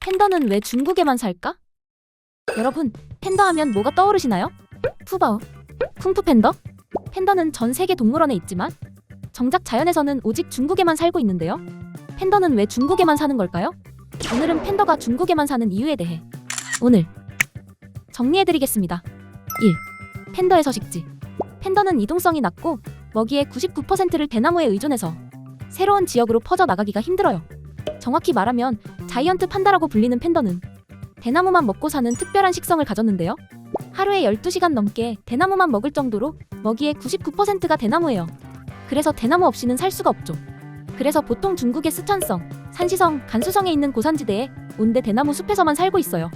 팬더는 왜 중국에만 살까? 여러분, 팬더 하면 뭐가 떠오르시나요? 푸바오, 쿵푸 팬더? 팬더는 전 세계 동물원에 있지만 정작 자연에서는 오직 중국에만 살고 있는데요. 팬더는 왜 중국에만 사는 걸까요? 오늘은 팬더가 중국에만 사는 이유에 대해 오늘 정리해드리겠습니다. 1. 팬더의 서식지. 팬더는 이동성이 낮고 먹이의 99%를 대나무에 의존해서 새로운 지역으로 퍼져 나가기가 힘들어요. 정확히 말하면 자이언트 판다라고 불리는 팬더는 대나무만 먹고 사는 특별한 식성을 가졌는데요. 하루에 12시간 넘게 대나무만 먹을 정도로 먹이의 99%가 대나무예요. 그래서 대나무 없이는 살 수가 없죠. 그래서 보통 중국의 쓰촨성, 산시성, 간수성에 있는 고산지대에 온대 대나무 숲에서만 살고 있어요.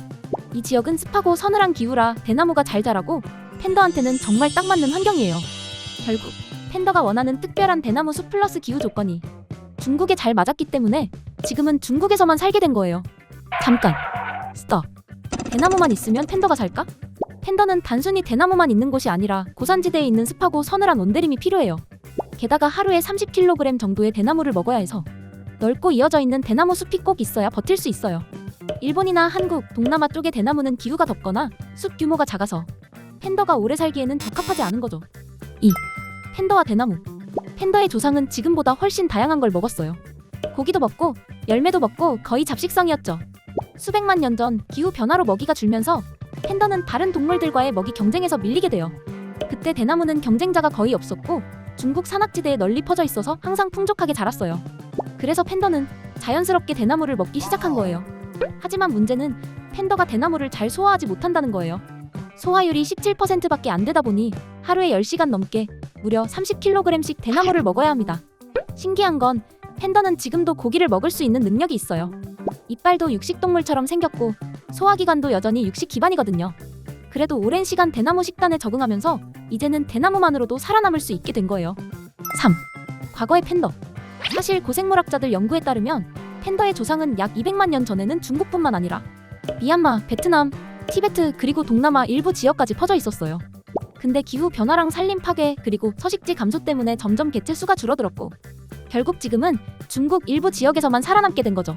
이 지역은 습하고 서늘한 기후라 대나무가 잘 자라고 팬더한테는 정말 딱 맞는 환경이에요. 결국 팬더가 원하는 특별한 대나무 숲 플러스 기후 조건이 중국에 잘 맞았기 때문에 지금은 중국에서만 살게 된 거예요. 잠깐. 스톱. 대나무만 있으면 팬더가 살까? 팬더는 단순히 대나무만 있는 곳이 아니라 고산지대에 있는 습하고 서늘한 온대림이 필요해요. 게다가 하루에 30kg 정도의 대나무를 먹어야 해서 넓고 이어져 있는 대나무 숲이 꼭 있어야 버틸 수 있어요. 일본이나 한국, 동남아 쪽의 대나무는 기후가 덥거나 숲 규모가 작아서 팬더가 오래 살기에는 적합하지 않은 거죠. 2. 팬더와 대나무. 팬더의 조상은 지금보다 훨씬 다양한 걸 먹었어요. 고기도 먹고 열매도 먹고 거의 잡식성이었죠. 수백만 년 전 기후 변화로 먹이가 줄면서 팬더는 다른 동물들과의 먹이 경쟁에서 밀리게 돼요. 그때 대나무는 경쟁자가 거의 없었고 중국 산악지대에 널리 퍼져 있어서 항상 풍족하게 자랐어요. 그래서 팬더는 자연스럽게 대나무를 먹기 시작한 거예요. 하지만 문제는 팬더가 대나무를 잘 소화하지 못한다는 거예요. 소화율이 17%밖에 안 되다 보니 하루에 10시간 넘게 무려 30kg씩 대나무를 먹어야 합니다. 신기한 건 팬더는 지금도 고기를 먹을 수 있는 능력이 있어요. 이빨도 육식동물처럼 생겼고 소화기관도 여전히 육식 기반이거든요. 그래도 오랜 시간 대나무 식단에 적응하면서 이제는 대나무만으로도 살아남을 수 있게 된 거예요. 3. 과거의 팬더. 사실 고생물학자들 연구에 따르면 팬더의 조상은 약 200만 년 전에는 중국뿐만 아니라 미얀마, 베트남, 티베트 그리고 동남아 일부 지역까지 퍼져 있었어요. 근데 기후 변화랑 산림 파괴 그리고 서식지 감소 때문에 점점 개체 수가 줄어들었고 결국 지금은 중국 일부 지역에서만 살아남게 된 거죠.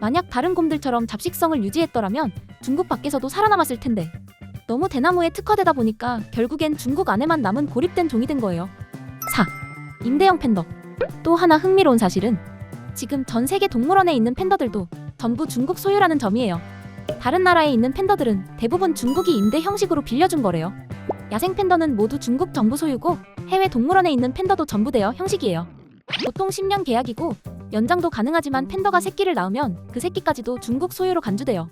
만약 다른 곰들처럼 잡식성을 유지했더라면 중국 밖에서도 살아남았을 텐데 너무 대나무에 특화되다 보니까 결국엔 중국 안에만 남은 고립된 종이 된 거예요. 4. 임대형 팬더. 또 하나 흥미로운 사실은 지금 전 세계 동물원에 있는 팬더들도 전부 중국 소유라는 점이에요. 다른 나라에 있는 팬더들은 대부분 중국이 임대 형식으로 빌려준 거래요. 야생 팬더는 모두 중국 정부 소유고 해외 동물원에 있는 팬더도 전부 대여 형식이에요. 보통 10년 계약이고 연장도 가능하지만 팬더가 새끼를 낳으면 그 새끼까지도 중국 소유로 간주돼요.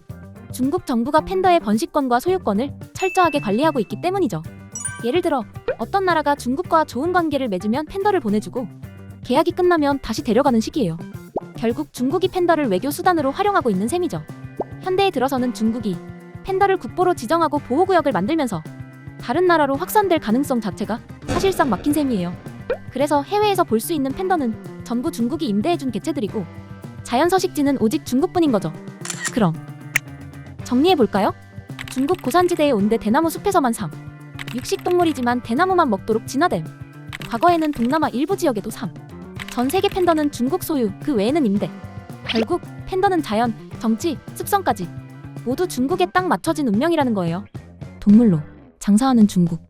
중국 정부가 팬더의 번식권과 소유권을 철저하게 관리하고 있기 때문이죠. 예를 들어 어떤 나라가 중국과 좋은 관계를 맺으면 팬더를 보내주고 계약이 끝나면 다시 데려가는 식이에요. 결국 중국이 팬더를 외교 수단으로 활용하고 있는 셈이죠. 현대에 들어서는 중국이 팬더를 국보로 지정하고 보호구역을 만들면서 다른 나라로 확산될 가능성 자체가 사실상 막힌 셈이에요. 그래서 해외에서 볼 수 있는 팬더는 전부 중국이 임대해준 개체들이고 자연 서식지는 오직 중국뿐인 거죠. 그럼 정리해 볼까요? 중국 고산지대에 온대 대나무 숲에서만 삶. 육식 동물이지만 대나무만 먹도록 진화됨. 과거에는 동남아 일부 지역에도 삶. 전 세계 팬더는 중국 소유, 그 외에는 임대. 결국 팬더는 자연, 정치, 습성까지 모두 중국에 딱 맞춰진 운명이라는 거예요. 동물로 장사하는 중국.